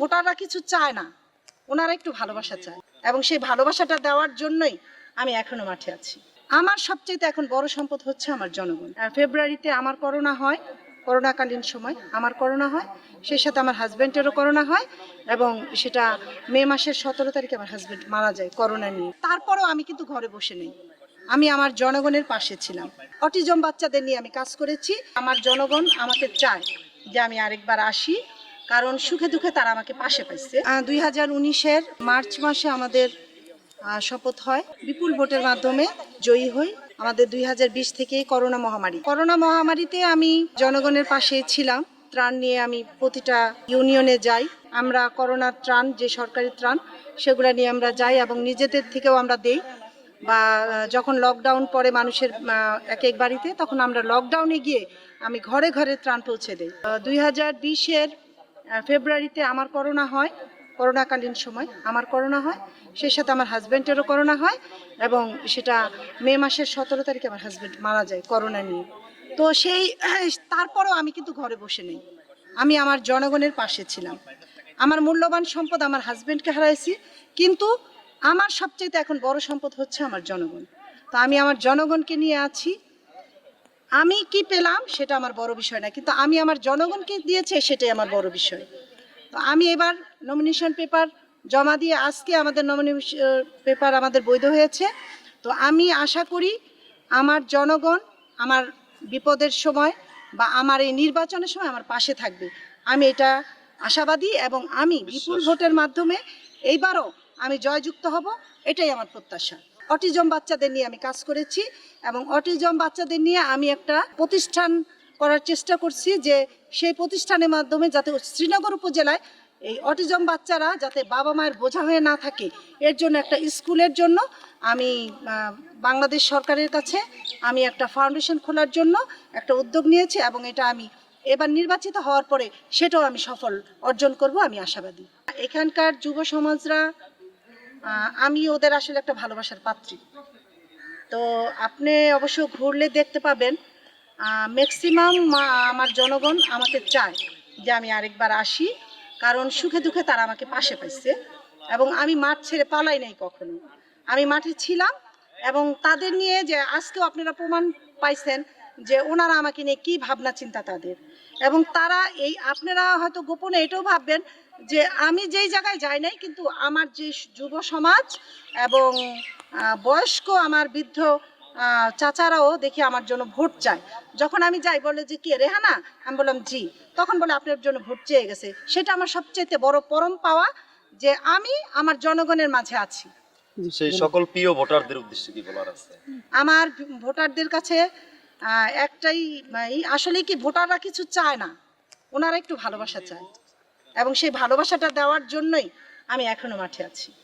ভোটাররা কিছু চায় না, ওনারা একটু ভালোবাসা চায়। এবং সেই ভালোবাসাটা দেওয়ার জন্যই আমি এখনও মাঠে আছি। আমার সবচেয়ে এখন বড় সম্পদ হচ্ছে আমার জনগণ। ফেব্রুয়ারিতে আমার করোনা হয়, করোনাকালীন সময় আমার করোনা হয়, সেই সাথে আমার হাজব্যান্ডেরও করোনা হয়, এবং সেটা মে মাসের সতেরো তারিখে আমার হাজব্যান্ড মারা যায় করোনা নিয়ে। তারপরেও আমি কিন্তু ঘরে বসে নেই। আমি আমার জনগণের পাশে ছিলাম। অটিজম বাচ্চাদের নিয়ে আমি কাজ করেছি। আমার জনগণ আমাকে চায় যে আমি আরেকবার আসি কারণ সুখে দুঃখে তারা আমাকে পাশে পাইছে। দুই হাজার উনিশের মার্চ মাসে আমাদের শপথ হয়। বিপুল ভোটের মাধ্যমে জয়ী হই আমাদের দুই হাজার বিশ থেকেই করোনা মহামারী। করোনা মহামারীতে আমি জনগণের পাশে ছিলাম, ত্রাণ নিয়ে আমি প্রতিটা ইউনিয়নে যাই। আমরা করোনার ত্রাণ, যে সরকারি ত্রাণ, সেগুলো নিয়ে আমরা যাই এবং নিজেদের থেকেও আমরা দেই। বা যখন লকডাউন পরে মানুষের এক এক বাড়িতে, তখন আমরা লকডাউনে গিয়ে আমি ঘরে ঘরে ত্রাণ পৌঁছে দিই। দুই হাজার বিশের ফেব্রুয়ারিতে আমার করোনা হয়, করোনাকালীন সময় আমার করোনা হয়, সেই সাথে আমার হাজব্যান্ডেরও করোনা হয় এবং সেটা মে মাসের সতেরো তারিখে আমার হাজব্যান্ড মারা যায় করোনা নিয়ে। তো সেই, তারপরেও আমি কিন্তু ঘরে বসে নেই। আমি আমার জনগণের পাশে ছিলাম। আমার মূল্যবান সম্পদ আমার হাজব্যান্ডকে হারাইছি, কিন্তু আমার সবচেয়ে এখন বড় সম্পদ হচ্ছে আমার জনগণ। তো আমি আমার জনগণকে নিয়ে আছি আমি কি পেলাম সেটা আমার বড় বিষয় না কিন্তু আমি আমার জনগণকে দিয়েছে সেটাই আমার বড় বিষয়। তো আমি এবার নমিনেশন পেপার জমা দিয়ে আজকে আমাদের নমিনেশন পেপার আমাদের বৈধ হয়েছে। তো আমি আশা করি আমার জনগণ আমার বিপদের সময় বা আমার এই নির্বাচনের সময় আমার পাশে থাকবে। আমি এটা আশাবাদী এবং আমি বিপুল ভোটের মাধ্যমে এইবারও আমি জয়যুক্ত হব এটাই আমার প্রত্যাশা। অটিজম বাচ্চাদের নিয়ে আমি কাজ করেছি এবং অটিজম বাচ্চাদের নিয়ে আমি একটা প্রতিষ্ঠান করার চেষ্টা করছি যে সেই প্রতিষ্ঠানের মাধ্যমে যাতে শ্রীনগর উপজেলায় এই অটিজম বাচ্চারা যাতে বাবা মায়ের বোঝা হয়ে না থাকে। এর জন্য একটা স্কুলের জন্য আমি বাংলাদেশ সরকারের কাছে আমি একটা ফাউন্ডেশন খোলার জন্য একটা উদ্যোগ নিয়েছি এবং এটা আমি এবার নির্বাচিত হওয়ার পরে সেটাও আমি সফল অর্জন করব আমি আশাবাদী। এখানকার যুব সমাজরা আমি ওদের আসলে একটা ভালোবাসার পাত্রী। তো আপনি অবশ্য ঘুরলে দেখতে পাবেন ম্যাক্সিমাম আমার জনগণ আমাকে চায় যে আমি আরেকবার আসি, কারণ সুখে দুঃখে তারা আমাকে পাশে পাইছে এবং আমি মাঠ ছেড়ে পালাই নাই কখনো। আমি মাঠে ছিলাম এবং তাদের নিয়ে যে আজকেও আপনারা প্রমাণ পাইছেন যে ওনারা আমাকে নিয়ে কি ভাবনা চিন্তা তাদের। এবং তারা এই, আপনারা হয়তো গোপনে এটাও ভাববেন যে আমি যেই জায়গায় যাই নাই কিন্তু আমার যে যুব সমাজ এবং বয়স্ক আমার বৃদ্ধ চাচারাও দেখি আমার জন্য ভোট চায়। যখন আমি যাই বলে যে কি রেহানা? আমি বললাম জি। তখন বলে আপনার জন্য ভোট চেয়ে গেছে। সেটা আমার সবচেয়ে বড় পরম পাওয়া যে আমি আমার জনগণের মাঝে আছি। সেই সকল প্রিয় ভোটারদের উদ্দেশ্যে কি বলার আছে? আমার ভোটারদের কাছে একটাই আসলে কি ভোটাররা কিছু চায় না ওনারা একটু ভালোবাসা চায়। এবং সেই ভালোবাসাটা দেওয়ার জন্যই আমি এখনও মাঠে আছি।